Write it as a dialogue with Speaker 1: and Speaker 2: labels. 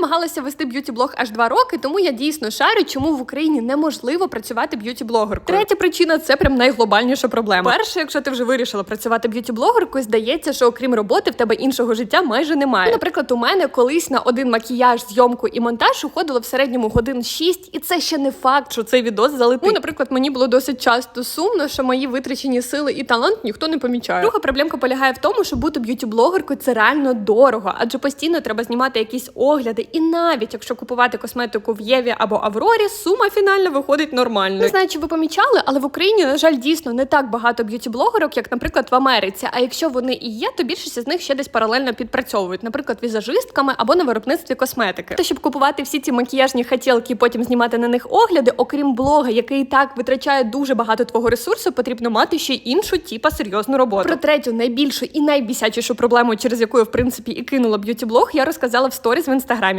Speaker 1: намагалася вести б'юті-блог аж два роки, тому я дійсно шарю, чому в Україні неможливо працювати б'юті-блогеркою. Третя причина це прям найглобальніша проблема. Перше, якщо ти вже вирішила працювати б'юті-блогеркою, здається, що окрім роботи в тебе іншого життя майже немає. Ну, наприклад, у мене колись на один макіяж, зйомку і монтаж уходило в середньому годин 6, і це ще не факт, що цей відос залетить. Ну, наприклад, мені було досить часто сумно, що мої витрачені сили і талант ніхто не помічає. Друга проблемка полягає в тому, що бути б'юті-блогеркою це реально дорого, адже постійно треба знімати якісь огляди. І навіть якщо купувати косметику в Єві або Аврорі, сума фінальна виходить нормально. Не знаю, чи ви помічали, але в Україні, на жаль, дійсно не так багато б'юті-блогерок, як, наприклад, в Америці. А якщо вони і є, то більшість з них ще десь паралельно підпрацьовують, наприклад, візажистками або на виробництві косметики. То щоб купувати всі ці макіяжні хотілки і потім знімати на них огляди, окрім блога, який і так витрачає дуже багато твого ресурсу, потрібно мати ще й іншу, типа серйозну роботу. Про третю найбільшу і найбісячішу проблему, через яку я в принципі і кинула б'юті-блог, я розказала в сторіс в інстаграмі.